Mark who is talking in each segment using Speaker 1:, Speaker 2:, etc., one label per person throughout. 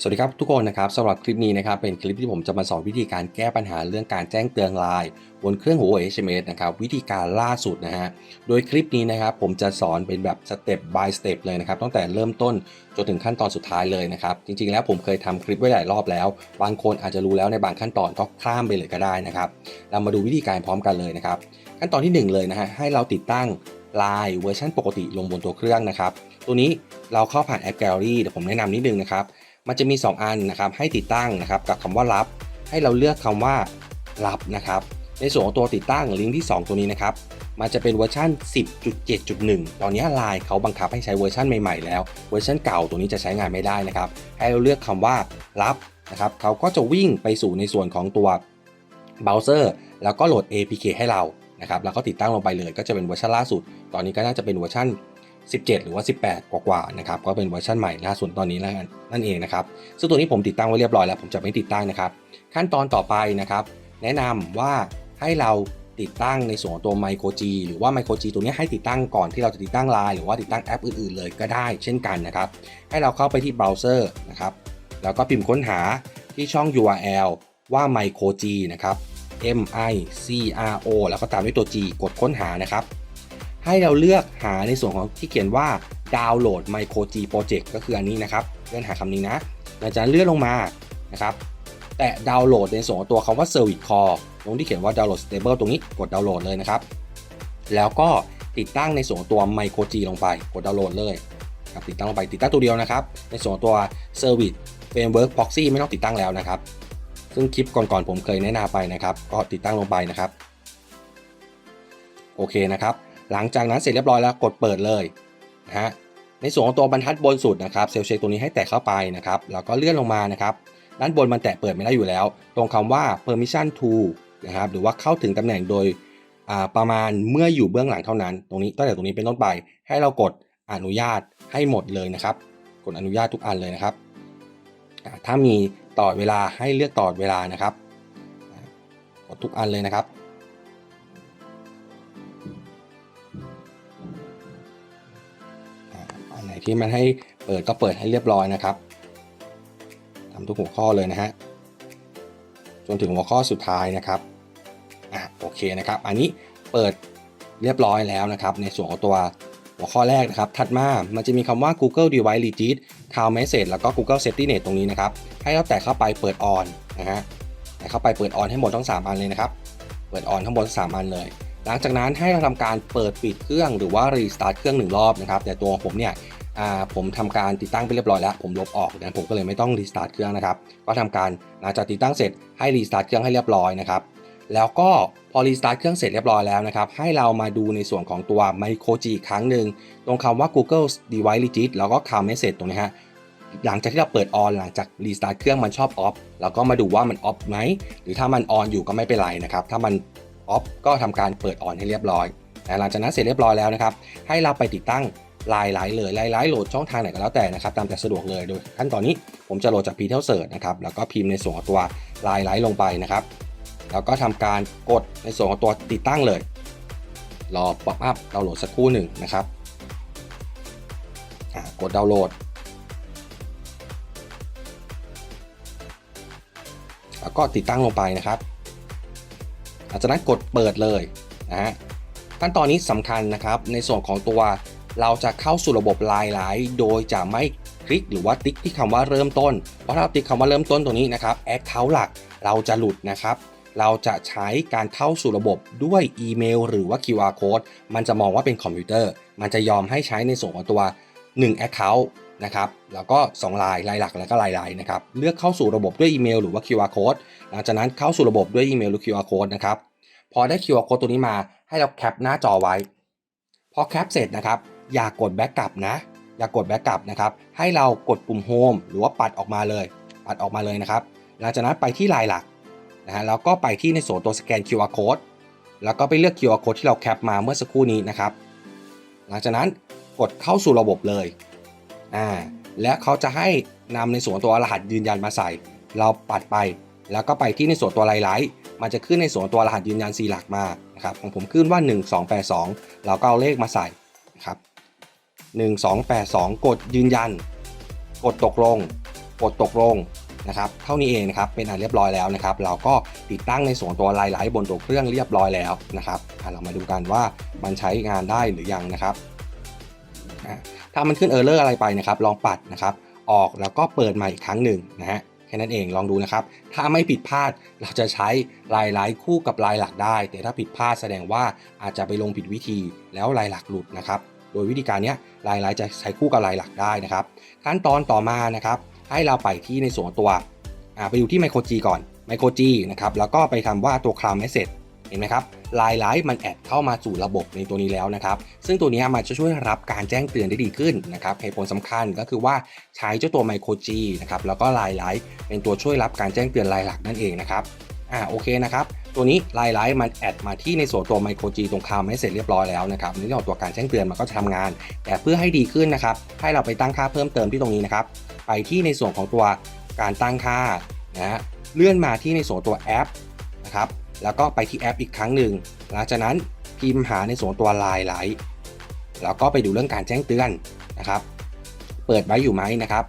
Speaker 1: สวัสดีครับทุกคนนะครับสำหรับคลิปนี้นะครับเป็นคลิปที่ผมจะมาสอนวิธีการแก้ปัญหาเรื่องการแจ้งเตือนไลน์บนเครื่อง Huawei HMS นะครับวิธีการล่าสุดนะฮะโดยคลิปนี้นะครับผมจะสอนเป็นแบบสเต็ป by สเต็ปเลยนะครับตั้งแต่เริ่มต้นจนถึงขั้นตอนสุดท้ายเลยนะครับจริงๆแล้วผมเคยทำคลิปไว้หลายรอบแล้ว บางคนอาจจะรู้แล้วในบางขั้นตอนก็ข้ามไปเลยก็ได้นะครับเรามาดูวิธีการพร้อมกันเลยนะครับขั้นตอนที่หนึ่งเลยนะฮะให้เราติดตั้งไลน์เวอร์ชันปกติลงบนตัวเครื่องนะครับตัวนี้เราเข้าผ่านแอป Gallery เดี๋ยวผมแนะนำนิดนึงนะครับ มันจะมี 2 อันนะครับให้ติดตั้งนะครับกับคำว่ารับ ให้เราเลือกคำว่ารับนะครับ ในส่วนของตัวติดตั้งลิงก์ที่ 2 ตัวนี้นะครับมันจะเป็นเวอร์ชัน10.7.1 ตอนนี้ไลน์เขาบังคับให้ใช้เวอร์ชันใหม่ๆแล้ว เวอร์ชันเก่าตัวนี้จะใช้งานไม่ได้นะครับ ให้เราเลือกคำว่ารับนะครับเขาก็จะวิ่งไปสู่ในส่วนของตัวเบราว์เซอร์แล้วก็โหลด APK ให้เรานะครับแล้วก็ติดตั้งลงไปเลยก็จะเป็นเวอร์ชันล่าสุด ตอนนี้ก็น่าจะเป็นเวอร์ชัน 17 หรือว่า 18 กว่าๆนะครับก็เป็นเวอร์ชันใหม่ล่าสุดตอนนี้นนั่นเองนะครับซึ่งตัวนี้ผมติดตั้งไว้เรียบร้อยแล้วผมจะไม่ติดตั้งนะครับ ขั้นตอนต่อไปนะครับ แนะนำว่าให้เราติดตั้งในส่วนของตัว Micro G หรือว่า Micro G ตัวนี้ให้ติดตั้งก่อนที่เราจะติดตั้งไลน์หรือว่าติดตั้งแอปอื่นๆเลยก็ได้เช่นกันนะครับ ให้เราเข้าไปที่เบราว์เซอร์นะครับแล้วก็พิมพ์ค้นหาที่ช่อง URL ว่า Micro G นะครับ M I C R O แล้วก็ตามด้วยตัว G กดค้นหานะครับ ให้เราเลือกหาในส่วนของที่เขียนว่าดาวน์โหลด Micro G Project ก็คืออันนี้นะครับเลื่อนหาคำนี้นะหลังจากเลื่อนลงมานะครับแตะดาวน์โหลดในส่วนของตัวคำว่า Service Core ตรงที่เขียนว่า Download Stable ตรงนี้กดดาวน์โหลดเลยนะครับ แล้วก็ติดตั้งในส่วนตัว Micro G ลงไปกดดาวน์โหลดเลยครับติดตั้งลงไปติดตั้งตัวเดียวนะครับ ในส่วนตัว Service Framework Proxy ไม่ต้องติดตั้งแล้วนะครับ ซึ่งคลิปก่อนๆผมเคยแนะนำไปนะครับ ก็ติดตั้งลงไปนะครับ โอเคนะครับ หลังจากนั้นเสร็จเรียบร้อยแล้วกดเปิดเลยนะฮะในส่วนของตัวบรรทัดบนสุดนะครับเซลล์เชคตัวนี้ให้แตะเข้าไปนะครับแล้วก็เลื่อนลงมานะครับด้านบนมันแตะเปิดไม่ได้อยู่แล้ว ตรงคำว่า permission to นะครับหรือว่าเข้าถึงตำแหน่งโดยประมาณเมื่ออยู่เบื้องหลังเท่านั้น ตรงนี้ตั้งแต่ตรงนี้เป็นต้นไป ให้เรากดอนุญาตให้หมดเลยนะครับ กดอนุญาตทุกอันเลยนะครับ ถ้ามีต่อเวลาให้เลือกต่อเวลานะครับกดทุกอันเลยนะครับ ที่มันให้เปิดก็เปิดให้เรียบร้อยนะครับทำทุกหัวข้อเลยนะฮะจนถึงหัวข้อสุดท้ายนะครับอะโอเคนะครับ อันนี้เปิดเรียบร้อยแล้วนะครับ ในส่วนของตัวหัวข้อแรกนะครับ ถัดมา มันจะมีคำว่า Google Device Legit Cloud Message แล้วก็ Google Safety Net ตรงนี้นะครับ ให้เราแตะเข้าไปเปิดออนนะฮะแตะเข้าไปเปิดออนให้หมดทั้ง 3 อันเลยนะครับ เปิดออนทั้งหมดทั้งสามอันเลย หลังจากนั้นให้เราทำการเปิดปิดเครื่องหรือว่ารีสตาร์ทเครื่องหนึ่งรอบนะครับ แต่ตัวผมเนี่ย อ่าผมทำการติดตั้งไปเรียบร้อยแล้ว ผมลบออกดังนั้นผมก็เลยไม่ต้องรีสตาร์ทเครื่องนะครับก็ทำการหลังจากติดตั้งเสร็จให้รีสตาร์ทเครื่องให้เรียบร้อยนะครับแล้วก็พอรีสตาร์ทเครื่องเสร็จเรียบร้อยแล้วนะครับให้เรามาดูในส่วนของตัว Micro G อีกครั้งหนึ่งตรงคำว่า Google Device Legit แล้วก็ Cloud Message ตรงนี้ฮะหลังจากที่เราเปิดออนหลังจากรีสตาร์ทเครื่องมันชอบออฟเราก็มาดูว่ามันออฟไหมหรือถ้ามันออนอยู่ก็ไม่เป็นไรนะครับถ้ามันออฟก็ทำการเปิดออนให้เรียบร้อยหลังจากนั้นเสร็จเรียบร้อยแล้วนะครับให้เราไปติดตั้ง ไลน์ไลน์เลยไลน์ไลน์โหลดช่องทางไหนก็แล้วแต่นะครับตามแต่สะดวกเลยโดยขั้นตอนนี้ผมจะโหลดจาก p t e l Search นะครับแล้วก็พิมพ์ในส่วนของตัวไลน์ไลน์ลงไปนะครับ แล้วก็ทำการกดในส่วนของตัวติดตั้งเลย รอป๊อปอัพดาวน์โหลดสักครู่หนึ่งนะครับกดดาวน์โหลดแล้วก็ติดตั้งลงไปนะครับหลังจากนั้นกดเปิดเลยนะฮะขั้นตอนนี้สำคัญนะครับในส่วนของตัว เราจะเข้าสู่ระบบลน์ไลน์โดยจะไม่คลิกหรือว่าติ๊กที่คำว่าเริ่มต้น เพราะถ้าเราติ๊กคำว่าเริ่มต้นตรงนี้นะครับแอคเคาท์หลักเราจะหลุดนะครับเราจะใช้การเข้าสู่ระบบด้วยอีเมล หรือว่า QR code มันจะมองว่าเป็นคอมพิวเตอร์ มันจะยอมให้ใช้ในส่วนของตัว 1 Account นะครับแล้วก็2ลายลายหลักแล้วก็ลายลายนะครับเลือกเข้าสู่ระบบด้วยอีเมล หรือว่า QR code หลังจากนั้นเข้าสู่ระบบด้วยอีเมลหรือ QR code นะครับพอได้ QR code ตัวนี้มาให้เราแคปหน้าจอไว้ พอแคปเสร็จนะครับ อย่ากดแบ็กกลับนะ อย่ากดแบ็กกลับนะครับ ให้เรากดปุ่มโฮมหรือว่าปัดออกมาเลย ปัดออกมาเลยนะครับ หลังจากนั้นไปที่ลายหลักนะฮะแล้วก็ไปที่ในส่วนตัวสแกน QR code แล้วก็ไปเลือก QR code ที่เราแคปมาเมื่อสักครู่นี้นะครับ หลังจากนั้นกดเข้าสู่ระบบเลยอ่าและเขาจะให้นำในส่วนตัวรหัสยืนยันมาใส่ เราปัดไป แล้วก็ไปที่ในส่วนตัวไลไลท์มันจะขึ้นในส่วนตัวรหัสยืนยัน 4 หลักมานะครับของผมขึ้นว่า 1282 เราก็เอาเลขมาใส่นะครับ 1282 กดยืนยัน กดตกลง กดตกลงนะครับ เท่านี้เองนะครับ เป็นอันเรียบร้อยแล้วนะครับ เราก็ติดตั้งในส่วนตัวลน์ไลท์บนตัวเครื่องเรียบร้อยแล้วนะครับเรามาดูกันว่ามันใช้งานได้หรือยังนะครับ ถ้ามันขึ้นเออร์เลอร์อะไรไปนะครับ ลองปัดนะครับ ออกแล้วก็เปิดใหม่อีกครั้งหนึ่งนะฮะแค่นั้นเองลองดูนะครับ ถ้าไม่ผิดพลาดเราจะใช้ลายไลท์คู่กับลายหลักได้ แต่ถ้าผิดพลาดแสดงว่าอาจจะไปลงผิดวิธีแล้วลายหลักหลุดนะครับ โดยวิธีการนี้ลายไลท์จะใช้คู่กับลายหลักได้นะครับ ขั้นตอนต่อมานะครับให้เราไปที่ในส่วนตัวไปดูที่ไมโครจีก่อนไมโครจีนะครับแล้วก็ไปทำว่าตัวคลาวด์เมสเซจเห็นไหมครับลายไลท์มันแอดเข้ามาสู่ระบบในตัวนี้แล้วนะครับ ซึ่งตัวนี้มันจะช่วยรับการแจ้งเตือนได้ดีขึ้นนะครับเหตุผลสำคัญก็คือว่าใช้เจ้าตัวไมโครจีนะครับแล้วก็ลายไลท์เป็นตัวช่วยรับการแจ้งเตือนลายหลักนั่นเองนะครับอ่าโอเคนะครับ ตัวนี้ลายไลท์มันแอดมาที่ในส่วนตัวไมโครจีตรงคลาวด์เสเซจเรียบร้อยแล้วนะครับในเรื่องของตัวการแจ้งเตือนมันก็จะทำงาน แต่เพื่อให้ดีขึ้นนะครับ ให้เราไปตั้งค่าเพิ่มเติมที่ตรงนี้นะครับ ไปที่ในส่วนของตัวการตั้งค่านะฮะเลื่อนมาที่ในส่วนตัวแอปนะครับแล้วก็ไปที่แอปอีกครั้งหนึ่งหลังจากนั้นพิมพ์หาในส่วนตัวไลน์ไลท์แล้วก็ไปดูเรื่องการแจ้งเตือนนะครับ เปิดไว้อยู่ไหมนะครับ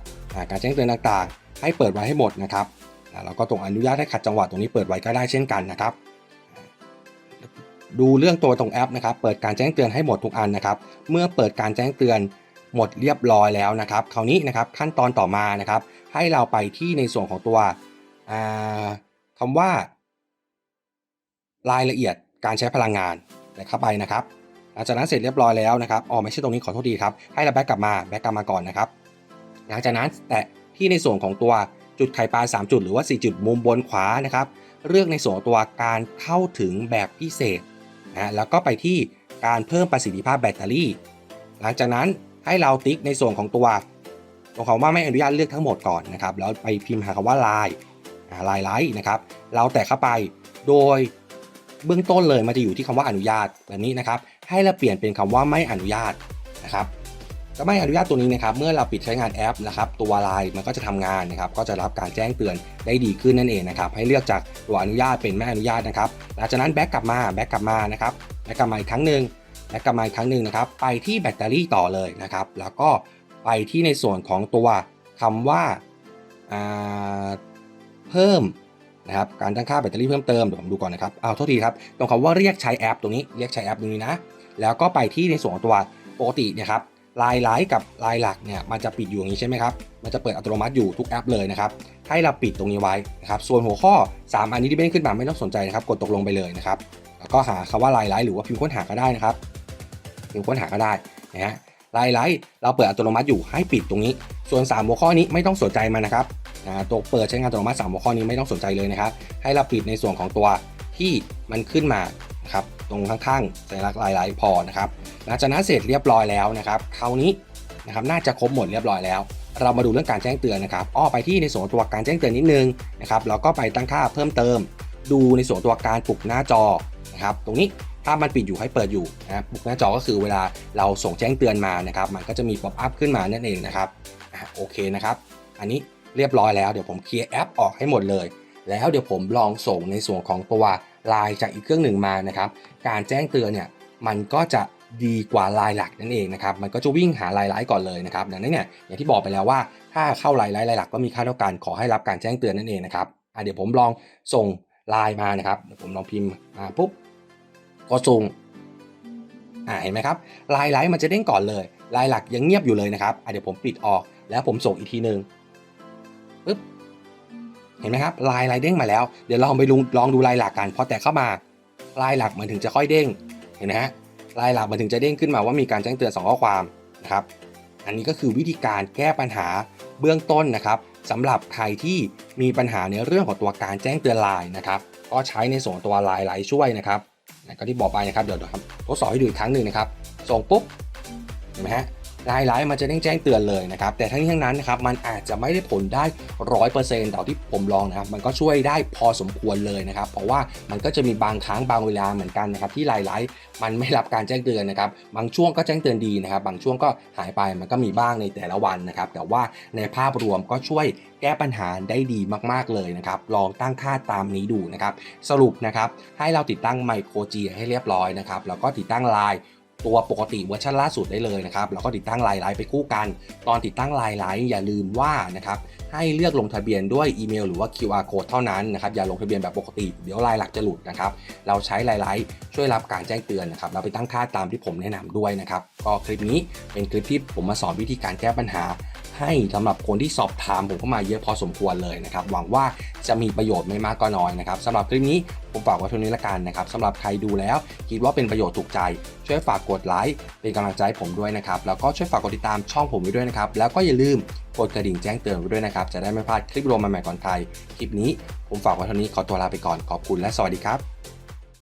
Speaker 1: การแจ้งเตือนต่างๆ ให้เปิดไว้ให้หมดนะครับ แล้วก็ตรงอนุญาตให้ขัดจังหวะตรงนี้เปิดไว้ก็ได้เช่นกันนะครับ ดูเรื่องตัวตรงแอปนะครับ เปิดการแจ้งเตือนให้หมดทุกอันนะครับ เมื่อเปิดการแจ้งเตือนหมดเรียบร้อยแล้วนะครับ คราวนี้นะครับขั้นตอนต่อมานะครับ ให้เราไปที่ในส่วนของตัวอ่าคำว่า รายละเอียดการใช้พลังงานแต่เข้าไปนะครับหลังจากนั้นเสร็จเรียบร้อยแล้วนะครับอ๋อไม่ใช่ตรงนี้ขอโทษทีครับให้เราแบ็กกลับมาแบ็กกลับมาก่อนนะครับ หลังจากนั้นแตะที่ในส่วนของตัว จุดไข่ปลา 3 จุดหรือว่า 4 จุดมุมบนขวานะครับ เลือกในส่วนตัวการเข้าถึงแบบพิเศษนะแล้วก็ไปที่การเพิ่มประสิทธิภาพแบตเตอรี่ หลังจากนั้นให้เราติ๊กในส่วนของตัวตรงคำว่าไม่อนุญาตเลือกทั้งหมดก่อนนะครับแล้วไปพิมพ์หาคำว่าลายลายไลท์นะครับเราแตะเข้าไปโดยเบื้องต้นเลยมันจะอยู่ที่คำว่าอนุญาตแบบนี้นะครับ ให้เราเปลี่ยนเป็นคำว่าไม่อนุญาตนะครับ ก็ไม่อนุญาตตัวนี้นะครับ เมื่อเราปิดใช้งานแอปนะครับตัวไลน์มันก็จะทำงานนะครับ ก็จะรับการแจ้งเตือนได้ดีขึ้นนั่นเองนะครับ ให้เลือกจากตัวอนุญาตเป็นไม่อนุญาตนะครับหลังจากนั้นแบ็กกลับมาแบ็กกลับมานะครับแบ็กกลับมาอีกครั้งหนึ่งแบ็กกลับมาอีกครั้งหนึ่งนะครับ ไปที่แบตเตอรี่ต่อเลยนะครับ แล้วก็ไปที่ในส่วนของตัวคำว่าอ่าเพิ่มนะครับการตั้งค่าแบตเตอรี่เพิ่มเติมเดี๋ยวผมดูก่อนนะครับเอาโทษทีครับตรงคำว่าเรียกใช้แอปตรงนี้เรียกใช้แอปตรงนี้นะแล้วก็ไปที่ในส่วนของตัวปกตินี่ยครับ ลายไลท์กับลายหลักเนี่ยมันจะปิดอยู่อย่างนี้ใช่ไหมครับ มันจะเปิดอัตโนมัติอยู่ทุกแอปเลยนะครับ ให้เราปิดตรงนี้ไว้นะครับ ส่วนหัวข้อ 3 อันนี้ที่เบ้นขึ้นมาไม่ต้องสนใจนะครับ กดตกลงไปเลยนะครับ แล้วก็หาคำว่าลายไลท์หรือว่าพิมพ์ค้นหาก็ได้นะครับ พิมพ์ค้นหาก็ได้นะฮะ ลายไลท์เราเปิดอัตโนมัติอยู่ให้ปิดตรงนี้ ส่วน 3 หัวข้อนี้ไม่ต้องสนใจมันนะครับนะตัวเปิดใช้งานอัตโนมัติ3หัวข้อนี้ไม่ต้องสนใจเลยนะครับ ให้เราปิดในส่วนของตัวที่มันขึ้นมานะครับ ตรงข้างๆสัญลักลายลท์พอนะครับหลังจากนั้นเสร็จเรียบร้อยแล้วนะครับคราวนี้นะครับน่าจะครบหมดเรียบร้อยแล้ว เรามาดูเรื่องการแจ้งเตือนนะครับอ้อไปที่ในส่วนตัวการแจ้งเตือนนิดนึงนะครับแล้วก็ไปตั้งค่าเพิ่มเติม ดูในส่วนตัวการปลุกหน้าจอนะครับตรงนี้ถ้ามันปิดอยู่ให้เปิดอยู่นะปลุกหน้าจอก็คือเวลาเราส่งแจ้งเตือนมานะครับมันก็จะมีป๊อปอัพขึ้นมานั่นเองนะครับโอเคนะครับ อันนี้เรียบร้อยแล้วเดี๋ยวผมเคลียร์แอปออกให้หมดเลย แล้วเดี๋ยวผมลองส่งในส่วนของตัว ไลน์จากอีกเครื่องหนึ่งมานะครับการแจ้งเตือนเนี่ยมันก็จะดีกว่าลายหลักนั่นเองนะครับมันก็จะวิ่งหาลายไลท์ก่อนเลยนะครับดังนั้นเนี่ยอย่างที่บอกไปแล้วว่าถ้าเข้าลายไลท์ลายหลักก็มีค่าเท่ากันขอให้รับการแจ้งเตือนนั่นเองนะครับเดี๋ยวผมลองส่งลน์มานะครับผมลองพิมพ์มาปุ๊บก็ส่งอ่าเห็นไหมครับลายไลท์มันจะเด้งก่อนเลย ลายหลักยังเงียบอยู่เลยนะครับเดี๋ยวผมปิดออกแล้วผมส่งอีกทีหนึ่งปึ๊บ เห็นไหมครับลายลายเด้งมาแล้ว เดี๋ยวลองไปลองลองดูลายหลักกันพอแตะเข้ามาลายหลักมันถึงจะค่อยเด้ง เห็นไหมฮะลายหลักมันถึงจะเด้งขึ้นมาว่ามีการแจ้งเตือน 2 ข้อความนะครับ อันนี้ก็คือวิธีการแก้ปัญหาเบื้องต้นนะครับสำหรับใครที่มีปัญหาในเรื่องของตัวการแจ้งเตือนลน์นะครับก็ใช้ในส่วนตัวลน์ไลช่วยนะครับก็ที่บอกไปนะครับเดี๋ยวทดสอบให้ดูอีกครั้งหนึ่งนะครับส่งปุ๊บเห็นไหมฮะ ไลน์มันจะแจ้งเตือนเลยนะครับ แต่ทั้งนี้ทั้งนั้นนะครับมันอาจจะไม่ได้ผลได้ร้อยเปอร์เซ็นต์ต่ที่ผมลองนะครับมันก็ช่วยได้พอสมควรเลยนะครับ เพราะว่ามันก็จะมีบางครั้งบางเวลาเหมือนกันนะครับที่ลายไลน์มันไม่รับการแจ้งเตือนนะครับ บางช่วงก็แจ้งเตือนดีนะครับ บางช่วงก็หายไปมันก็มีบ้างในแต่ละวันนะครับ แต่ว่าในภาพรวมก็ช่วยแก้ปัญหาได้ดีมากๆเลยนะครับ ลองตั้งค่าตามนี้ดูนะครับ สรุปนะครับให้เราติดตั้งไมโครจีให้เรียบร้อยนะครับ แล้วก็ติดตั้งไลน์ ตัวปกติเวอร์ชันล่าสุดได้เลยนะครับแล้วก็ติดตั้งไลน์ไลน์ไปคู่กัน ตอนติดตั้งไลน์ไลน์อย่าลืมว่านะครับให้เลือกลงทะเบียนด้วยอีเมลหรือว่า QR code เท่านั้นนะครับอย่าลงทะเบียนแบบปกติเดี๋ยวไลน์หลักจะหลุดนะครับเราใช้ไลน์ไลน์ช่วยรับการแจ้งเตือนนะครับเราไปตั้งค่าตามที่ผมแนะนำด้วยนะครับก็คลิปนี้เป็นคลิปที่ผมมาสอนวิธีการแก้ปัญหา ให้สำหรับคนที่สอบถามผมเข้ามาเยอะพอสมควรเลยนะครับ หวังว่าจะมีประโยชน์ไม่มากก็น้อยนะครับสำหรับคลิปนี้ผมฝากไว้เท่านี้ละกันนะครับสำหรับใครดูแล้ว คิดว่าเป็นประโยชน์ถูกใจ ช่วยฝากกดไลค์เป็นกำลังใจให้ผมด้วยนะครับแล้วก็ช่วยฝากกดติดตามช่องผมไว้ด้วยนะครับแล้วก็อย่าลืมกดกระดิ่งแจ้งเตือนไว้ด้วยนะครับจะได้ไม่พลาดคลิปวิดีโอใหม่ๆก่อนใครคลิปนี้ผมฝากไว้เท่านี้ขอตัวลาไปก่อนขอบคุณและสวัสดีครับ